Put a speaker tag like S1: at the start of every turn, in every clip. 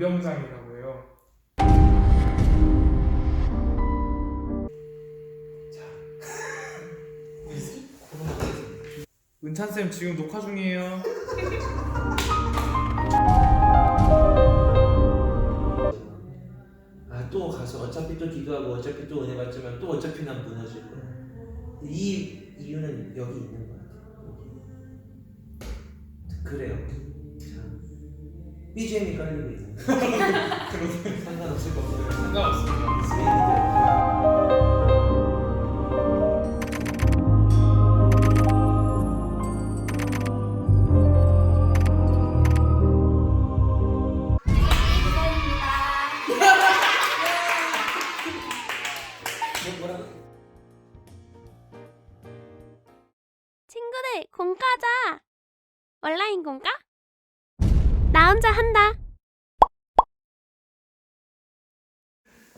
S1: 연병장이라고 해요. 은찬 쌤 지금 녹화 중이에요.
S2: 아 또 가서 어차피 또 기도하고 어차피 또 은혜 받지만 또 어차피 난 무너질 거야. 이 이유는 여기 있는 것 같아. 여기. 그래요. 참. BGM이 깔리고 있는 거. 상관없을 것 같아요.
S1: 상관없습니다.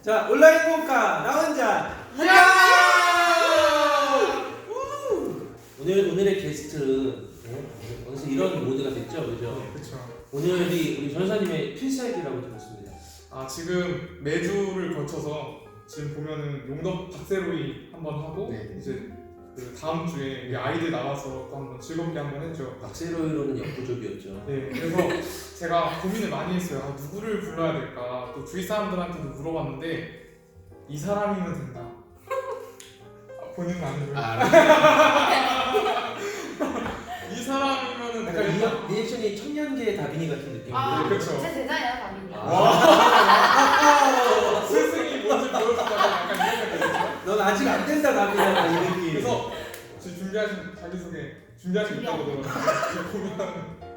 S3: 자 온라인
S2: 공카 나 혼자 오늘 오늘의 게스트 네? 어느새 이런 모드가 됐죠, 그죠?
S1: 그렇죠.
S2: 오늘이 우리 전사님의 필살기라고 들었습니다.
S1: 아 지금 매주를 거쳐서 지금 보면은 용덕 박세로이 한번 하고
S2: 네.
S1: 이제 그 다음 주에 우리 아이들 나와서 또 한번 즐겁게 한번 했죠.
S2: 박세로이로는 역부족이었죠.
S1: 네, 그래서 제가 고민을 많이 했어요. 아, 누구를 불러야 될까? 또 주위 사람들한테도 물어봤는데 이 사람이면 된다. 아, 본인은 아니고요. 이 사람이면은 내가
S2: 약간 리, 리액션이 청년계의 다빈이 같은 느낌인데.
S4: 아,
S1: 그렇죠.
S4: 제 제자예요, 다빈이.
S1: 와 스승이 뭔지 보여준다고 약간 이런 느낌이죠.
S2: 넌 아직 안 된다 다빈아 이 느낌.
S1: 그래서 지금 준비하신 자기소개 준비하신 있다고 들었는데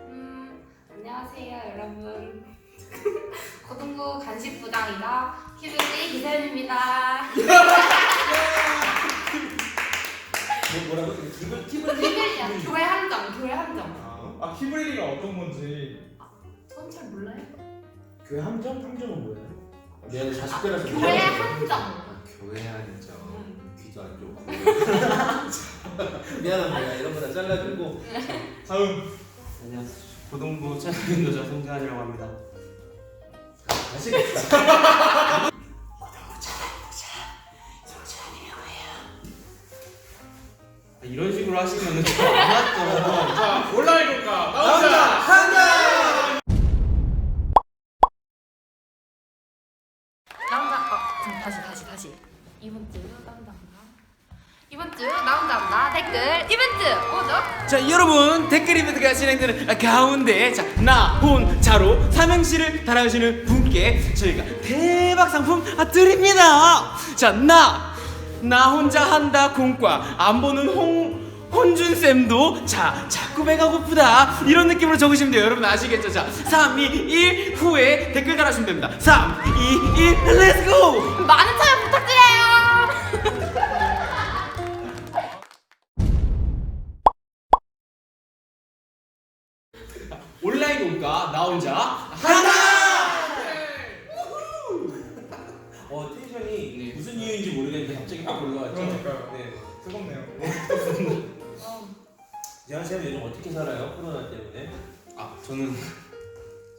S4: 음, 안녕하세요, 여러분. 고등부 간식부장이다. 키브지 기세윤입니다.
S2: 뭐, 뭐라고? 기분 기분
S4: 키블리야, 교회 한정, 교회 한정.
S1: 아, 아 키블리가 어떤 건지
S4: 그건 잘 몰라요?
S2: 교회 함정 함정은 뭐예요? 내가 40대라서
S4: 교회 한정.
S2: 아, 교회 함정.
S4: 음.
S2: 미안합니다. 이런 거 다 잘라주고.
S1: 다음
S5: 안녕하세요. 고등부 차장인도자 송재환이라고 합니다.
S2: 아시겠다.
S5: 아, 이런 식으로 하시면은 좀안 맞죠.
S1: 자 온라인
S2: 자
S5: 여러분 댓글 이벤트가 진행되는 가운데 자 나 혼자로 삼행시를 달아주시는 분께 저희가 대박 상품 아, 드립니다. 자나 나 혼자 한다 공과 안 보는 홍 혼준 쌤도 자 자꾸 배가 고프다. 이런 느낌으로 적으시면 돼요. 여러분 아시겠죠? 자 3, 2, 1 후에 댓글 달아주시면 됩니다. 3, 2, 1 렛츠고
S4: 많은
S5: 나 혼자
S2: 어 텐션이
S5: 네.
S2: 무슨 이유인지 모르겠는데 갑자기 막 올라왔죠.
S1: 그러니까요.
S2: 네.
S1: 뜨겁네요
S4: 어,
S2: 재환 쌤 요즘 어떻게 살아요? 코로나 때문에.
S5: 아 저는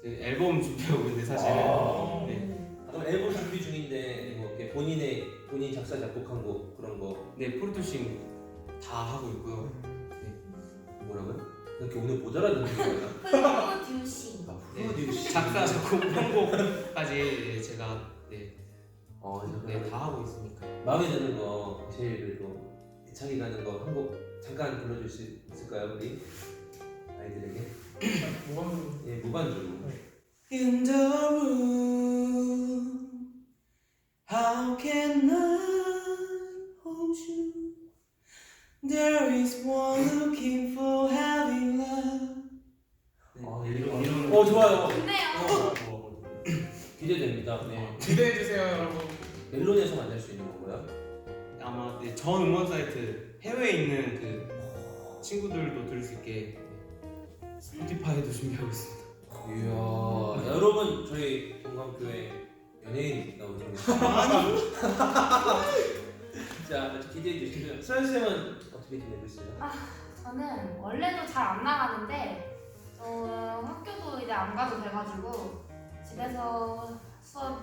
S5: 제 앨범 준비하고 있는데 사실
S1: 아.
S5: 네,
S2: 그럼 앨범 준비 중인데 뭐 이렇게 본인의 본인 작사 작곡한 곡 그런 거
S5: 네 프로듀싱 다 하고 있고요.
S2: 뭐라고요? 이렇게 오늘 못 알아듣는 거야?
S4: 프로듀싱.
S2: 아,
S5: 네. 작사 작곡 편곡까지 제가 네,
S2: 어,
S5: 네,
S2: 네,
S5: 다 하고 있으니까.
S2: 마음에 드는 거 제일 그래도 애착이 가는 거 한 곡 잠깐 불러줄 수 있을까요 우리 아이들에게?
S1: 뭐가
S2: 예 무반주로.
S5: In the room, how can I hold you? There is one looking for having love.
S2: 아,
S5: 네,
S2: 이런
S5: 이런
S2: 어 좋아요.
S4: 좋네요.
S5: 어, 뭐,
S2: 기대됩니다. 네.
S1: 기대해 주세요 여러분
S2: 멜론에서 만날 수 있는 건가요?
S5: 아마 네, 전 음원 사이트 해외에 있는 그 친구들도 들을 수 있게 스포티파이도 준비하고 있습니다.
S2: 이야 여러분 저희 동감교회 연예인 나오십니다. 자 기대해 주시고요. 서현 쌤은 어떻게 지내고 있어요?
S4: 저는 원래도 잘 안 나가는데 어, 학교도 이제 안 가도 돼가지고 집에서 수업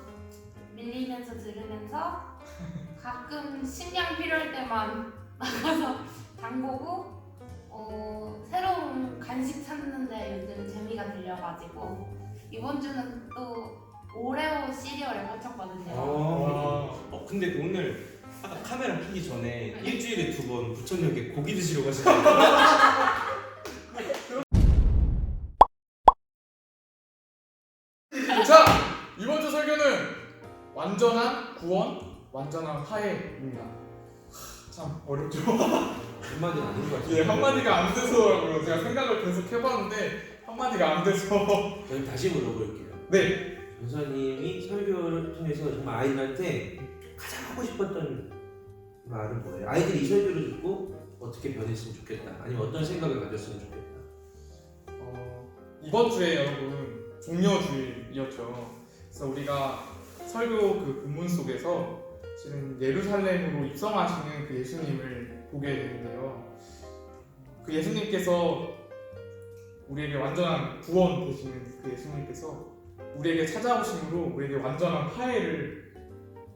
S4: 밀리면서 들으면서 가끔 식량 필요할 때만 나가서 장 보고 어, 새로운 간식 찾는데 요즘 재미가 들려가지고 이번 주는 또 오레오 시리얼에 꽂혔거든요.
S2: 어.
S5: 어 근데 그 오늘 아까 카메라 켜기 전에 일주일에 두 번 부천역에 고기 드시러 가시는
S1: 완전한 구원, 완전한 화해입니다. 하, 참 어렵죠.
S2: 아닌 것 같아요.
S1: 예, 한마디가 안 돼서라고요. 제가 생각을 계속 해봤는데 한마디가 안 돼서.
S2: 저는 다시 물어볼게요.
S1: 네,
S2: 전사님이 설교를 통해서 정말 아이들한테 가장 하고 싶었던 말은 뭐예요? 아이들이 이 설교를 듣고 어떻게 변했으면 좋겠다. 아니면 어떤 생각을 가졌으면 좋겠다.
S1: 어, 이번 주에 여러분 종려주일이었죠. 그래서 우리가 설교 그 본문 속에서 지금 예루살렘으로 입성하시는 그 예수님을 보게 되는데요. 그 예수님께서 우리에게 완전한 구원 되시는 그 예수님께서 우리에게 찾아오심으로 우리에게 완전한 화해를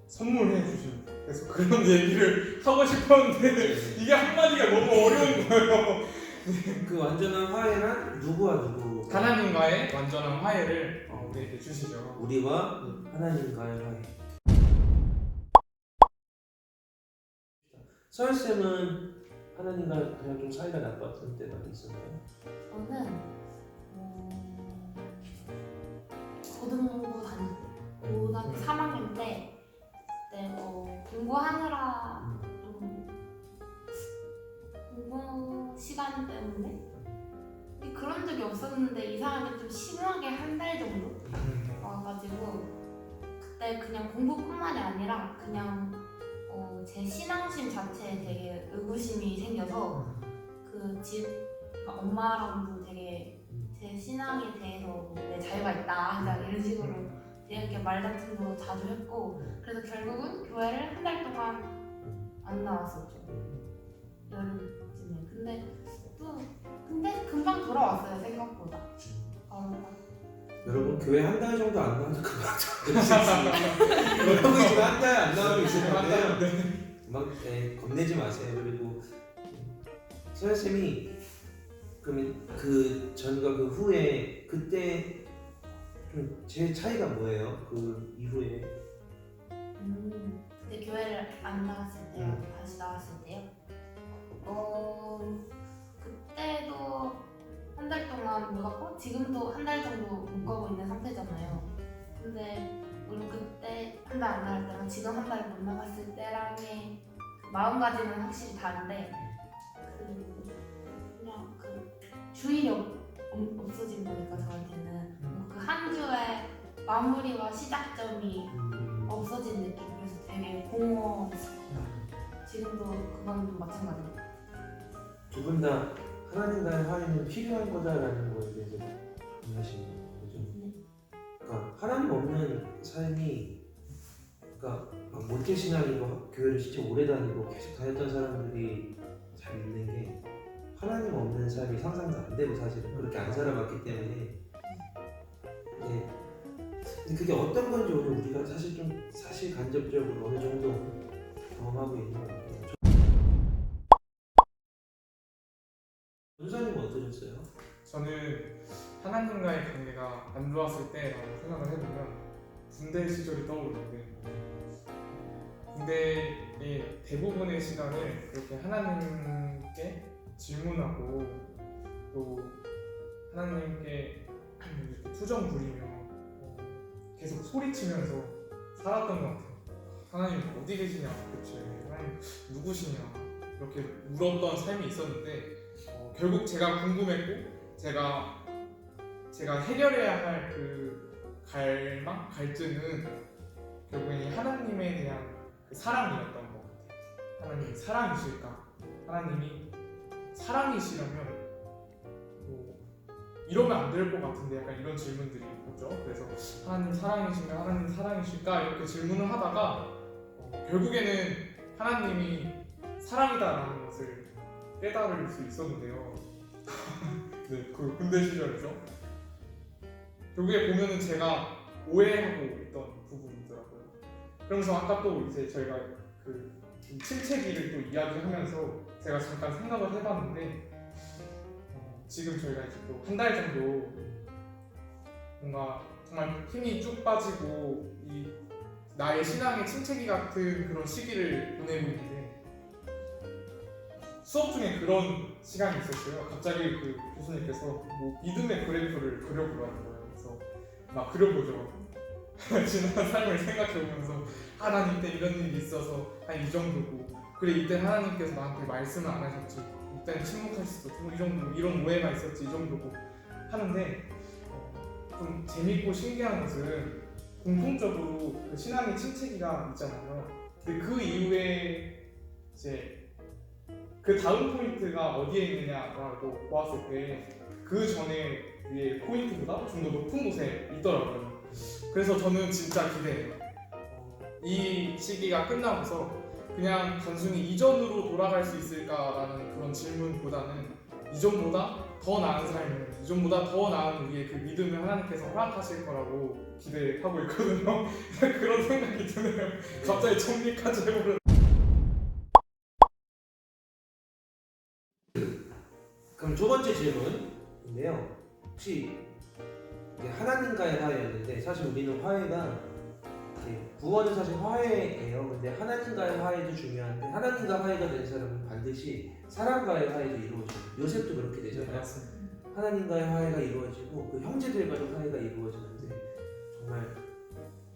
S1: 선물해 주십니다. 그래서 그런 얘기를 하고 싶었는데 이게 한마디가 너무 어려운 거예요.
S2: 그 완전한 화해란 누구와 누구?
S1: 하나님과의 완전한 화해를 어, 우리에게 주시죠.
S2: 우리와 하나님과의 화해. 서울쌤은 하나님과 그냥 좀 사이가 나빴던 때 많이 있었나요?
S4: 저는 어, 고등부 다닐 때 고등학교 3학년 때 그때 어, 공부하느라 좀 공부 시간 때문에 그런 적이 없었는데 이상하게 좀 심하게 한 달 정도 와가지고 그때 그냥 공부뿐만이 아니라 그냥 어, 제 신앙심 자체에 되게 의구심이 생겨서 그 집 엄마랑도 되게 제 신앙에 대해서 뭐내 자유가 있다 이런 식으로 이렇게 말다툼도 자주 했고 그래서 결국은 교회를 한 달 동안 안 나왔었죠. 여름쯤에. 근데 또 근데 금방 돌아왔어요 생각보다. 바로 딱
S2: 여러분 교회 한 달 정도 안 나와도 금방 잡으시지 여러분 지금 한 달 안 나오고 있을 건데요 막 네, 겁내지 마세요 그리고 서현 쌤이 그러면 그 전과 그 후에 그때 좀 제 차이가 뭐예요? 그 이후에
S4: 음, 그때 교회를 안 나갔을 때요.
S2: 음.
S4: 다시 나갔을 때요. 어, 그때도 한 달 동안 못 갔고 지금도 한 달 정도 못 가고 있는 상태잖아요. 근데 우리 그때 한 달 안 나갈 때랑 지금 한 달 못 나갔을 때랑의 그 마음가짐은 확실히 다른데 그 그냥 그 주일이 없, 없- 없어진 거니까 저한테는. 그 한 주의 마무리와 시작점이
S2: 음,
S4: 없어진 느낌. 그래서 되게 공허했어요 지금도 그건 마찬가지예요.
S2: 두분 다 하나님과의 화해는 필요한 거다라는 거에 대해서 동의하시는 거죠?
S4: 네.
S2: 그러니까 하나님 없는 삶이 그러니까 막 모태신앙이고 교회를 진짜 오래 다니고 계속 다녔던 사람들이 잘 있는 게 하나님 없는 삶이 상상도 안 되고 사실은 그렇게 안 살아봤기 때문에 네. 근데 그게 어떤 건지 오늘 우리가 사실 좀 사실 간접적으로 어느 정도 경험하고 있는 것 같아요. 어떠셨어요?
S1: 저는 하나님과의 관계가 안 좋았을 때라고 생각을 해보면 군대 시절이 떠오르는데 군대의 대부분의 시간을 그렇게 하나님께 질문하고 또 하나님께 이렇게 투정 부리며 어, 계속 소리치면서 살았던 것 같아요. 하나님 어디 계시냐 도대체 하나님 누구시냐 이렇게 물었던 삶이 있었는데 어, 결국 제가 궁금했고 제가 제가 해결해야 할 그 갈망 갈증은 결국엔 이 하나님에 대한 그 사랑이었던 것 같아요. 하나님이 사랑이실까? 하나님이 사랑이시라면 뭐 이러면 안 될 것 같은데 약간 이런 질문들이 있죠. 그래서 하나님 사랑이신가? 하나님 사랑이실까? 이렇게 질문을 하다가 어, 결국에는 하나님이 사랑이다라는 것을 깨달을 수 있었는데요. 네, 그 군대 시절에서 결국에 보면은 제가 오해하고 있던 부분이더라고요. 그러면서 아까 또 이제 저희가 그 침체기를 또 이야기하면서 제가 잠깐 생각을 해봤는데 어, 지금 저희가 이제 또 한 달 정도 뭔가 정말 힘이 쭉 빠지고 이 나의 신앙의 침체기 같은 그런 시기를 보내고 있는데 수업 중에 그런 시간이 있었어요. 갑자기 그 교수님께서 뭐 믿음의 그래프를 그려보라는 거예요. 그래서 막 그려보죠. 지난 삶을 생각해보면서 하나님 때 이런 일이 있어서 한 이 정도고 그래 이때 하나님께서 나한테 말씀을 안 하셨지 이때는 침묵할 수도 있고 이 정도 이런 오해가 있었지 이 정도고 하는데 어, 좀 재밌고 신기한 것은 공통적으로 그 신앙의 침체기가 있잖아요. 근데 그 이후에 이제 그 다음 포인트가 어디에 있느냐라고 보았을 때 그 전에 위에 포인트보다 좀 더 높은 곳에 있더라고요. 그래서 저는 진짜 기대해요. 어, 이 시기가 끝나고서 그냥 단순히 이전으로 돌아갈 수 있을까라는 그런 질문보다는 이전보다 더 나은 삶을, 이전보다 더 나은 우리의 그 믿음을 하나님께서 허락하실 거라고 기대하고 있거든요. 그런 생각이 드네요. 갑자기 정리까지 해보려.
S2: 그럼 두 번째 질문인데요. 혹시 하나님과의 화해였는데 사실 우리는 화해가 구원은 사실 화해예요. 근데 하나님과의 화해도 중요한데 하나님과 화해가 된 사람은 반드시 사람과의 화해도 이루어져요. 요셉도 그렇게 되잖아요. 하나님과의 화해가 이루어지고 그 형제들과도 화해가 이루어지는데 정말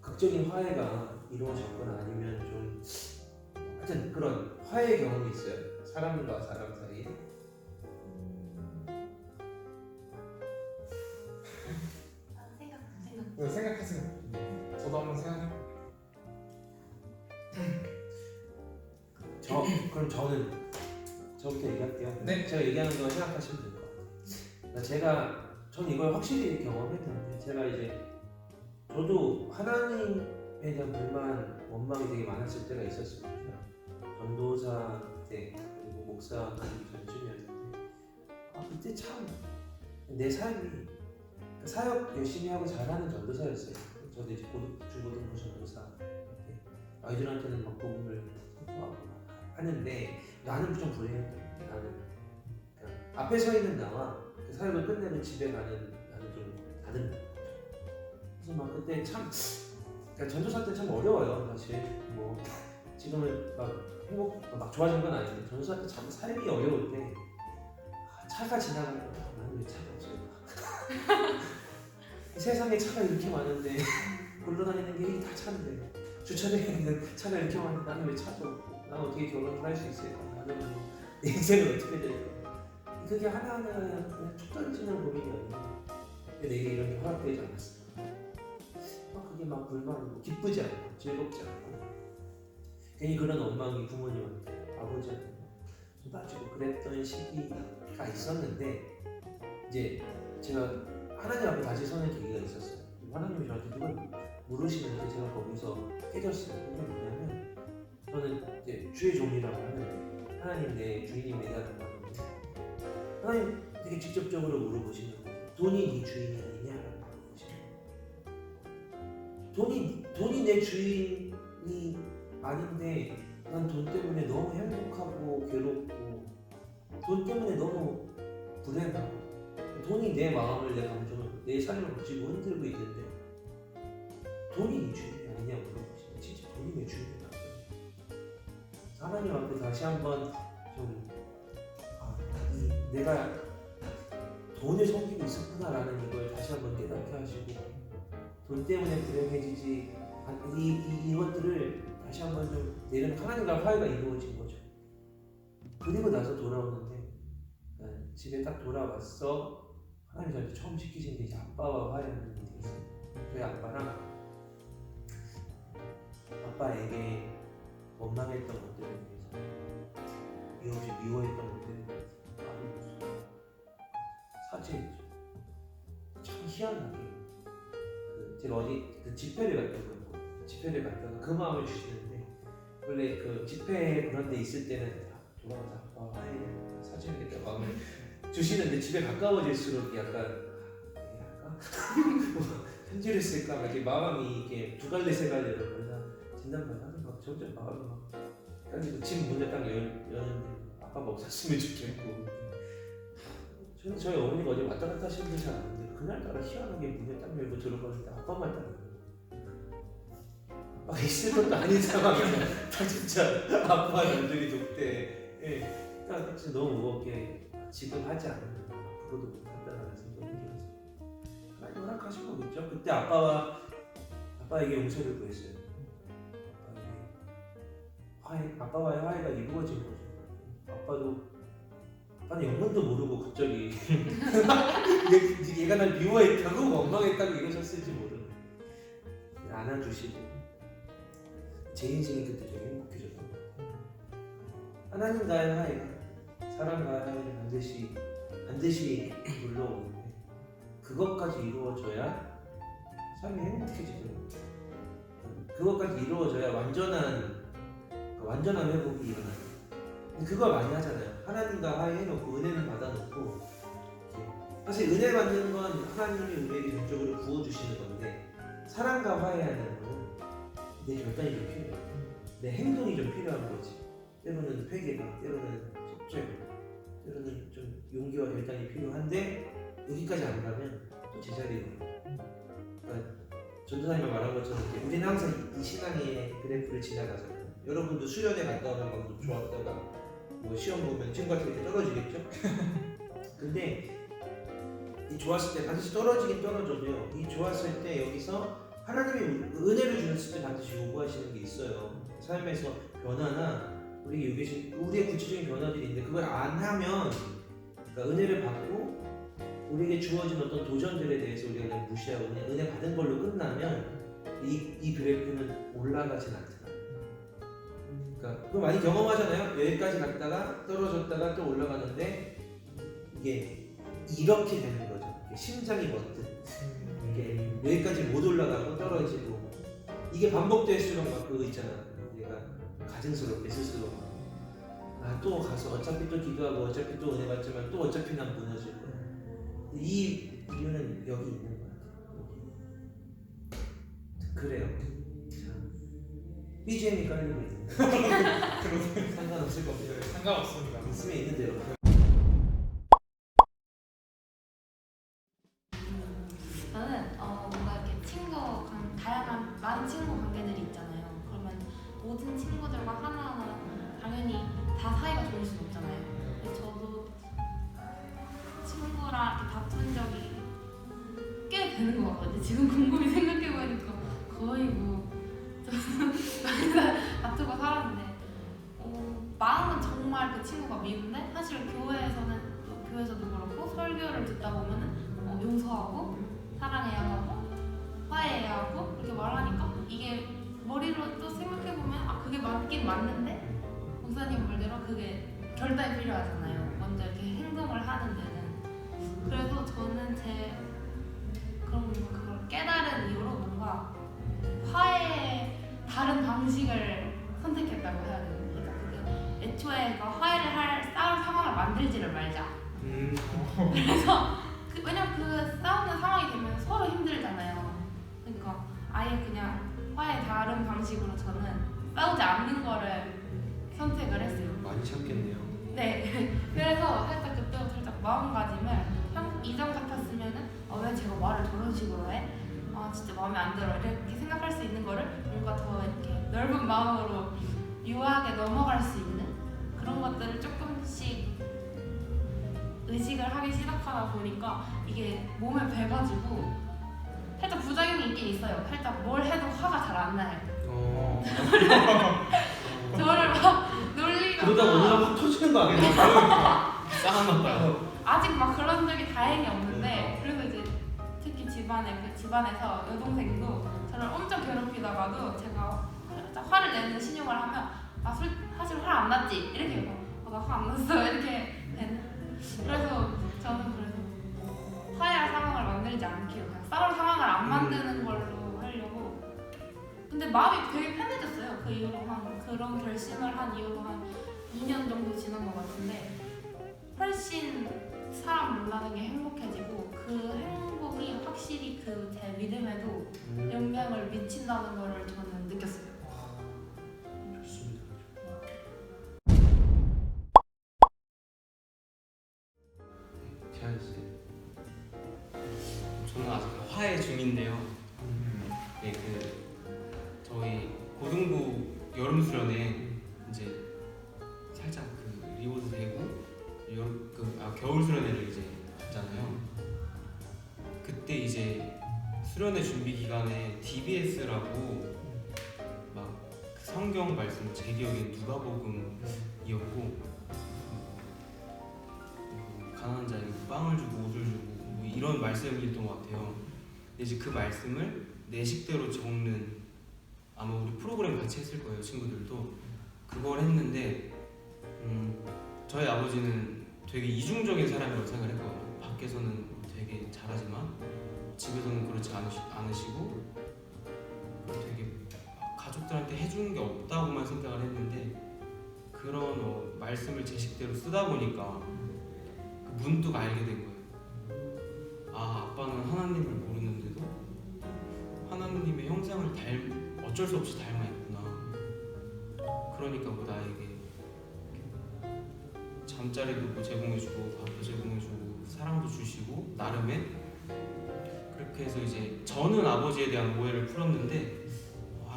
S2: 극적인 화해가 이루어졌거나 아니면 좀 하여튼 그런 화해 경험이 있어요. 사람과 사람 사이
S1: 네, 생각하세요. 저도 한번 생각해.
S2: 저 그럼 저는 저부터 얘기할게요.
S1: 네.
S2: 제가 얘기하는 거 생각하시면 될 것 같아요. 그러니까 제가 저는 이걸 확실히 경험했는데 제가 이제 저도 하나님에 대한 불만, 원망이 되게 많았을 때가 있었습니다. 전도사 때 그리고 목사가 전쯤이었는데 아 그때 참 내 삶이 그 사역 열심히 하고 잘하는 전도사였어요. 저도 이제 고등, 중고등부 전도사 때 아이들한테는 막 복음을 선포하고 하는데 나는 좀 불행했던 게 나는 그냥 앞에 서 있는 나와 그 사역을 끝내면 집에 가는 나는 좀 다른. 그래서 막 그때 참 그러니까 전도사 때 참 어려워요 사실 뭐 지금은 막 행복 막 좋아진 건 아닌데 전도사 때 참 삶이 어려울 때 아, 차가 지나가면 아, 나는 왜 차가 이 세상에 차가 이렇게 많은데 굴러다니는 게 다 차인데 주차장에 있는 차가 이렇게 많은데 나는 왜 차도 없고 난 어떻게 결혼을 할 수 있을까? 나는 뭐내 인생은 어떻게 될까? 그게 하나하나 그냥 툭 던지는 고민이 아니고 왜 내게 이런 게 허락되지 않았을까 막 그게 막 불만이고 기쁘지 않고 즐겁지 않고. 괜히 그런 원망이 부모님한테 아버지한테 쏟아지고 그랬던 시기가 있었는데 이제 제가 하나님 앞에 다시 서는 계기가 있었어요. 하나님이 저한테 누가 물으시는데 제가 거기서 깨졌어요 그게 뭐냐면 저는 이제 주의 종이라고 하는데 하나님 내 하는데 하나님 되게 직접적으로 물어보시는 거예요. 돈이 네 주인이 아니냐라고 물어보시는 돈이, 돈이 내 주인이 아닌데 난 돈 때문에 너무 행복하고 괴롭고 돈 때문에 너무 불행하고 돈이 내 마음을 내 감정을 내 삶을 지금 흔들고 있는데 돈이 네 주인이 아니냐고 물어보시면 진짜 돈이 내 주인이 맞거든요. 하나님 앞에 다시 한번 좀 아, 이, 내가 돈을 섬기고 있었구나라는 이걸 다시 한번 깨닫게 하시고 돈 때문에 불행해지지 않- 이, 이, 이것들을 다시 한번 좀 내는 하나님과 화해가 이루어진 거죠. 그리고 나서 돌아오는데 아, 집에 딱 돌아왔어 하나님 저한테 처음 시키신 게 이제 아빠와 화해하는 일이 있어요 저희 아빠랑 아빠에게 원망했던 것들에 대해서 이없이 미워했던 것들에 대해서 아버지 사죄했죠. 참 희한하게 그 제가 어디 그 집회를 갔다고요 집회를 갔다가 그 마음을 주시는데 원래 그 집회 그런 데 있을 때는 다 돌아가서 아빠 화해해 사죄하겠다 마음을 주시는데 집에 가까워질수록 약간 아, 할까? 뭐 편지를 쓸까 막 이렇게 마음이 이게 두 갈래 세 갈래로 진단만 하면 막 점점 마음이 막 그래서 집 문을 딱 열, 여는데 아빠가 없었으면 좋겠고 저는 저희 어머니가 어디 왔다 갔다 하시는 잘 아는데 그날따라 희한하게 문을 딱 열고 들어가는데 아빠만 딱 아빠가 있을 것도 아닌 상황에서 다 진짜 아빠 연들이 독대 예. 그러니까 진짜 너무 무겁게 지금 하지 않으면 앞으로도 못한다는 생각이 들었어요 하나님 허락하신 거겠죠? 그때 아빠와 아빠에게 용서를 구했어요. 아빠에게 화해, 아빠와의 화해가 이루어진 거죠. 아빠도 아빠는 영문도 모르고 갑자기 얘, 얘가 날 미워했다고 원망했다고 이러셨을지 모르는 안아주시고 제 인생이 그때 되게 행복해졌던 것 같아요. 하나님과의 화해가 사람과의 화해는 반드시 반드시 물러오는데 그것까지 이루어져야 삶이 행복해지더라고요 그것까지 이루어져야 완전한 그 완전한 회복이 일어나요 그걸 많이 하잖아요. 하나님과 화해해놓고 은혜는 받아놓고. 사실 은혜 받는 건 하나님이 우리에게 전적으로 부어주시는 건데 사랑과 화해하는 거는 내 결단이 좀 필요해요. 내 행동이 좀 필요한 거지. 때로는 회개가, 때로는 속죄가, 때로는 좀 용기와 결단이 필요한데 여기까지 안 가면 또 제자리에 그러니까 전도사님이 말한 것처럼 우리는 항상 이 신앙의 그래프를 지나가잖아요. 여러분도 수련회 갔다 오면 막 좋았다가 뭐 시험 보면 친구한테 이렇게 떨어지겠죠? 근데 이 좋았을 때 반드시 떨어지긴 떨어져도요. 이 좋았을 때 여기서 하나님이 은혜를 주셨을 때 반드시 요구하시는 게 있어요. 삶에서 변화나 우리 여기 우리의 구체적인 변화들이 있는데 그걸 안 하면 그러니까 은혜를 받고 우리에게 주어진 어떤 도전들에 대해서 우리가 그냥 무시하고 그냥 은혜 받은 걸로 끝나면 이, 이 그래프는 올라가진 않더라. 그러니까 그거 많이 경험하잖아요. 여기까지 갔다가 떨어졌다가 또 올라가는데 이게 이렇게 되는 거죠. 심장이 멎듯 이게 여기까지 못 올라가고 떨어지고 이게 반복될수록 막 그거 있잖아. 얘가 가증스럽게 스스로 아 또 가서 어차피 또 기도하고 어차피 또 은혜 받지만 또 어차피 난 무너질 거야. 이 이유는 여기 있는 것 같아요. 그래요. 자, BGM이 깔리고 있는. 상관없을 겁니다.
S1: 상관없습니다.
S2: 있으면 있는 대로.
S4: 저는 제 그런 그걸 깨달은 이후로 뭔가 화해 다른 방식을 선택했다고 해야 되나? 그러니까 그게 애초에 그 화해를 할 싸울 상황을 만들지를 말자.
S2: 음.
S4: 그래서 그, 왜냐면 그 싸우는 상황이 되면 서로 힘들잖아요. 그러니까 아예 그냥 화해 다른 방식으로 저는 싸우지 않는 거를 선택을 했어요.
S2: 많이 참겠네요.
S4: 네. 그래서 살짝 그때부터 살짝 마음가짐을 형 이전 같았으면은 어, 왜 저런 식으로 해? 아 진짜 마음에 안 들어 이렇게 생각할 수 있는 거를 뭔가 더 이렇게 넓은 마음으로 유하게 넘어갈 수 있는 그런 것들을 조금씩 의식을 하기 시작하다 보니까 이게 몸에 배가지고 살짝 부작용이 있긴 있어요. 살짝 뭘 해도 화가 잘 안 나요.
S2: 어.
S4: 저를 막 놀리거나
S2: 날확 터지는 거 아니야?
S1: 쌓아놨다.
S4: 아직 막 그런 적이 다행히 없는데 이제 특히 집안에 그 집안에서 여동생도 저를 엄청 괴롭히다가도 제가 살짝 화를 내는 신용을 하면 아 술, 사실 화 안 났지 이렇게 해요. 어, 나화 안 났어 이렇게 되는. 그래서 저는 그래서 화해할 상황을 만들지 않기로 그냥 싸울 상황을 안 만드는 걸로 하려고. 근데 마음이 되게 편해졌어요. 그 이후로 한 그런 결심을 한 이후로 한 2년 정도 지난 것 같은데 훨씬 사람 만나는 게 행복해지고 그 행복 이 확실히 그그제 믿음에도
S2: 음,
S4: 영향을 미친다는 걸 저는 느꼈어요.
S2: 좋습니다. 제한 씨.
S5: 저는 아직 화해 중인데요. 네, 그 저희 고등부 여름 수련회 기간에 DBS라고 막그 성경 말씀 제 기억엔 누가복음이었고 뭐 가난한 자에게 빵을 주고 옷을 주고 뭐 이런 말씀이었던 것 같아요. 이제 그 말씀을 내 식대로 적는 아마 우리 프로그램 같이 했을 거예요 친구들도 그걸 했는데 음, 저희 아버지는 되게 이중적인 사람이라고 생각했거든요 밖에서는 되게 잘하지만 집에서는 그렇지 않으시, 않으시고 되게 가족들한테 해주는 게 없다고만 생각을 했는데 그런 어, 말씀을 제 식대로 쓰다 보니까 그 문득 알게 된 거예요 아 아빠는 하나님을 모르는데도 하나님의 형상을 닮 어쩔 수 없이 닮아 있구나. 그러니까 뭐 나에게 잠자리도 뭐 제공해주고 밥도 제공해주고 사랑도 주시고 나름의 그렇게 해서 이제 저는 아버지에 대한 오해를 풀었는데 어,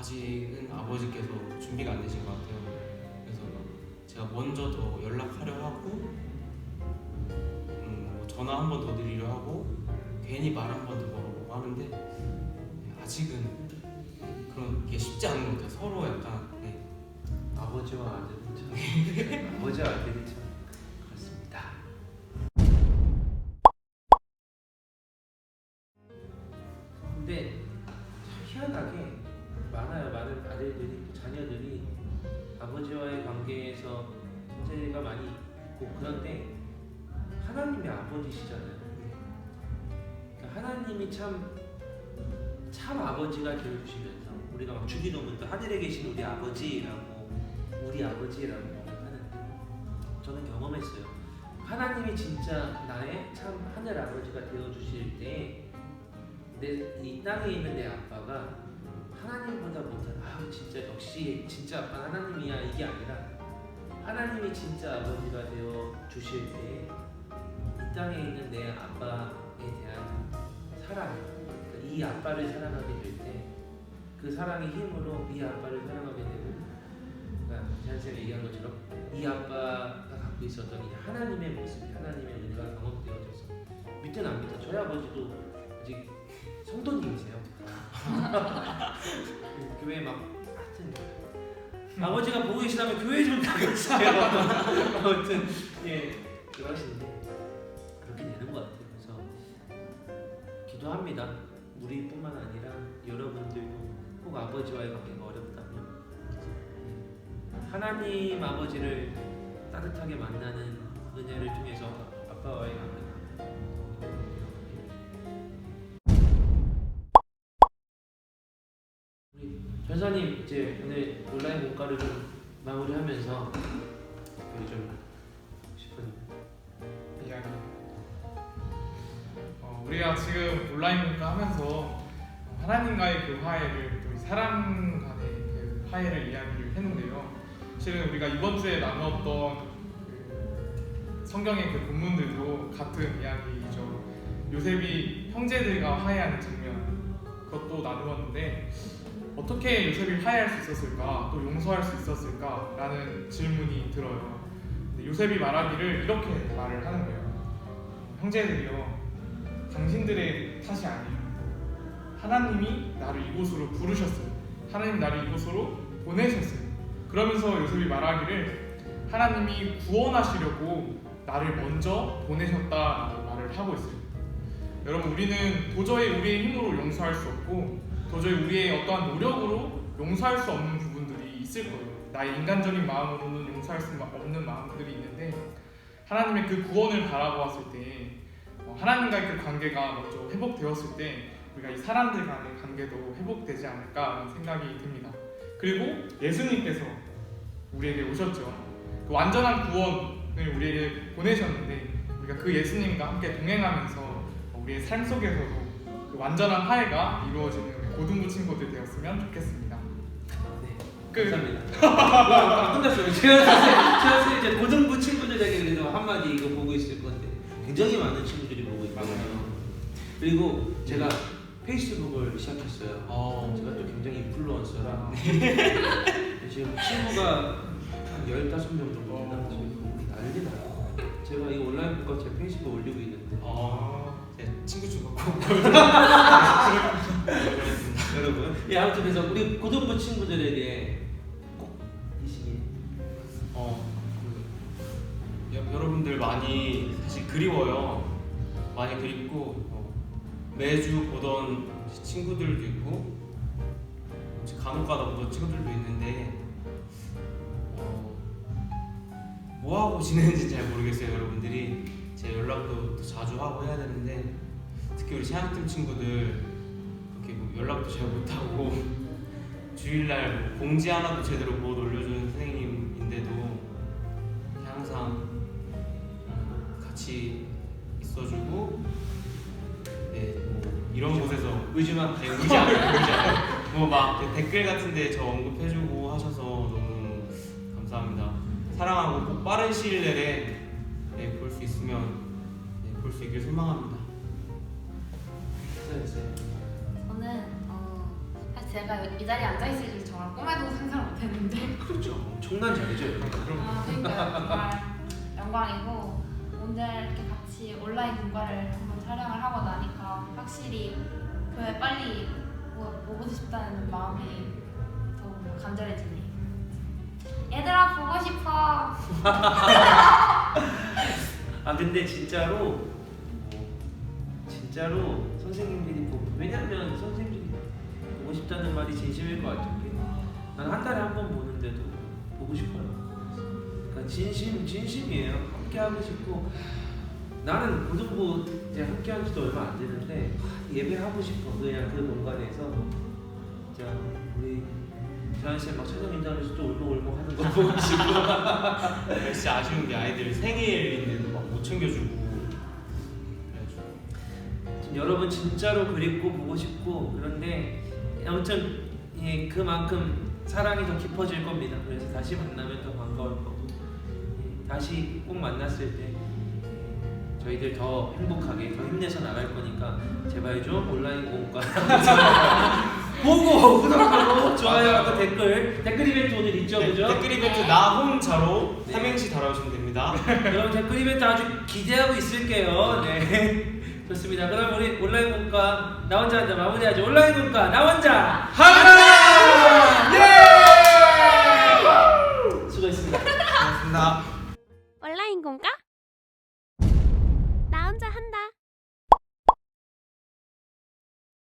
S5: 아직은 아버지께서 준비가 안 되신 것 같아요. 그래서 막 제가 먼저 더 연락하려 하고 음, 뭐 전화 한 번 더 드리려 하고 괜히 말 한 번 더 걸어보고 하는데 아직은 그런 게 쉽지 않은 것 같아요. 서로 약간 네.
S2: 아버지와 아들은 참 아버지와 아들이 참 그렇습니다. 근데 참 희한하게 많아요. 많은 아들들이 자녀들이 아버지와의 관계에서 문제가 많이 있고 그런데 하나님의 아버지시잖아요. 그러니까 하나님이 참 참 아버지가 되어주시면서 우리가 막 주기도문도 하늘에 계신 우리 아버지라고 우리 아버지라고 하는데 저는 경험했어요. 하나님이 진짜 나의 참 하늘 아버지가 되어주실 때 내 이 땅에 있는 내 아빠가 하나님 보다 못한 아 진짜 역시 진짜 아빠 하나님이야 이게 아니라 하나님이 진짜 아버지가 되어 주실 때 이 땅에 있는 내 아빠에 대한 사랑 그러니까 이 아빠를 사랑하게 될 때 그 사랑의 힘으로 이 아빠를 사랑하게 되고 그러니까 잔쌤이 얘기한 것처럼 이 아빠가 갖고 있었던 이 하나님의 모습, 하나님의 은혜가 경험되어져서 믿든 안 믿든 저희 아버지도 아직 성도님이세요. 교회 막 하여튼 아버지가 보고 계시다면 교회 좀 나가세요. 아무튼 예 그러시는데 그렇게 되는 것 같아요. 그래서 기도합니다. 우리뿐만 아니라 여러분들도 꼭 아버지와의 관계가 어렵다면 하나님 아버지를 따뜻하게 만나는 은혜를 통해서 아빠와의 관계 전사님 이제 오늘 온라인 공과를 좀 마무리하면서 우리 좀 싶은
S1: 이야기. 어, 우리가 지금 온라인 공과 하면서 하나님과의 그 화해를 또 사람 간의 그 화해를 이야기를 했는데요. 실은 우리가 이번 주에 나누었던 그 성경의 그 본문들도 같은 이야기죠. 요셉이 형제들과 화해하는 장면 그것도 나누었는데 어떻게 요셉이 화해할 수 있었을까 또 용서할 수 있었을까라는 질문이 들어요. 근데 요셉이 말하기를 이렇게 말을 하는 거예요. 형제들이요, 당신들의 탓이 아니에요. 하나님이 나를 이곳으로 부르셨어요. 하나님 나를 이곳으로 보내셨어요. 그러면서 요셉이 말하기를 하나님이 구원하시려고 나를 먼저 보내셨다라고 말을 하고 있어요. 여러분 우리는 도저히 우리의 힘으로 용서할 수 없고 도저히 우리의 어떠한 노력으로 용서할 수 없는 부분들이 있을 거예요. 나의 인간적인 마음으로는 용서할 수 없는 마음들이 있는데 하나님의 그 구원을 바라보았을 때 어, 하나님과의 그 관계가 먼저 회복되었을 때 우리가 이 사람들 간의 관계도 회복되지 않을까 생각이 듭니다. 그리고 예수님께서 우리에게 오셨죠. 그 완전한 구원을 우리에게 보내셨는데 우리가 그 예수님과 함께 동행하면서 우리의 삶 속에서도 완전한 화해가 이루어지는 고등부 친구들 되었으면 좋겠습니다.
S2: 네.
S1: 끝.
S2: 감사합니다. 와, 끝났어요. 제가 사실 이제 고등부 친구들에게 그래도 한마디 이거 보고 있을 건데 굉장히 많은 친구들이 보고 있거든요. 그리고 제가 페이스북을 시작했어요.
S5: 어,
S2: 제가 또 굉장히 인플루언서라 지금 친구가 한 15명 정도 된다 지금 난리 나요 제가 이 온라인 국가 제 페이스북에 올리고 있는데
S5: 어, 제 친구 좀 갖고
S2: 여러분 예 아무튼 그래서 우리 고등부 친구들에게 꼭 이 시기에
S5: 어, 그, 여, 여러분들 많이 사실 그리워요. 많이 그립고 어, 매주 보던 친구들도 있고 간혹 가다 보던 친구들도 있는데 어, 뭐 하고 지내는지 잘 모르겠어요, 여러분들이 제 연락도 더 자주 하고 해야 되는데 특히 우리 세학팀 친구들 연락도 잘 못하고 주일날 뭐 공지 하나도 제대로 못 올려주는 선생님인데도 항상 같이 있어주고 네, 뭐 이런 곳에서
S2: 의지만
S5: 네, 의지 않아요, 의지 않아요. 뭐막 댓글 같은데 저 언급해주고 하셔서 너무 감사합니다. 사랑하고 꼭 빠른 시일 내에 네, 볼수 있으면 네, 볼수 있길 소망합니다.
S4: 제가 이 자리에 앉아 있을 줄 정말 꿈에도 상상 못했는데
S2: 그렇죠 엄청난 자리죠
S4: 아 그러니까 정말 영광이고 오늘 이렇게 같이 온라인 공과를 한번 촬영을 하고 나니까 확실히 교회 빨리 오- 오고 싶다는 마음이 더 간절해지네. 얘들아 보고 싶어.
S2: 아 근데 진짜로 뭐, 진짜로 선생님들이 보고 왜냐면 선생님들이 보고 싶다는 말이 진심일 것 같은 게난 한 달에 한 번 보는데도 보고 싶어요. 그러니까 진심 진심이에요. 함께 하고 싶고 나는 고등부 이제 함께 한 지도 얼마 안 됐는데 예배 하고 싶어 그냥 그 공간에서 진짜 우리 재환 씨막 찬양 인장에서 또 울먹울먹 하는 거 보고 싶고
S5: 역시 아쉬운 게 아이들 생일인데도 막 못 챙겨주고
S2: 여러분 진짜로 그립고 보고 싶고 그런데 아무튼 예, 그만큼 사랑이 더 깊어질 겁니다. 그래서 다시 만나면 더 반가울 거고 예, 다시 꼭 만났을 때 예, 저희들 더 행복하게 더 힘내서 나갈 거니까 제발 좀 온라인 공과 보고 구독하고 좋아요하고 댓글 댓글 이벤트 오늘 있죠,
S5: 네,
S2: 그죠?
S5: 댓글 이벤트 나 혼자로
S2: 네.
S5: 삼행시 달아주시면 됩니다.
S2: 여러분 댓글 이벤트 아주 기대하고 있을게요. 네. 좋습니다. 그럼 우리 온라인 문과 나 혼자 한다 마무리하죠. 온라인 문과 나 혼자
S5: 하나! 예!
S2: 수고했습니다.
S5: 고맙습니다.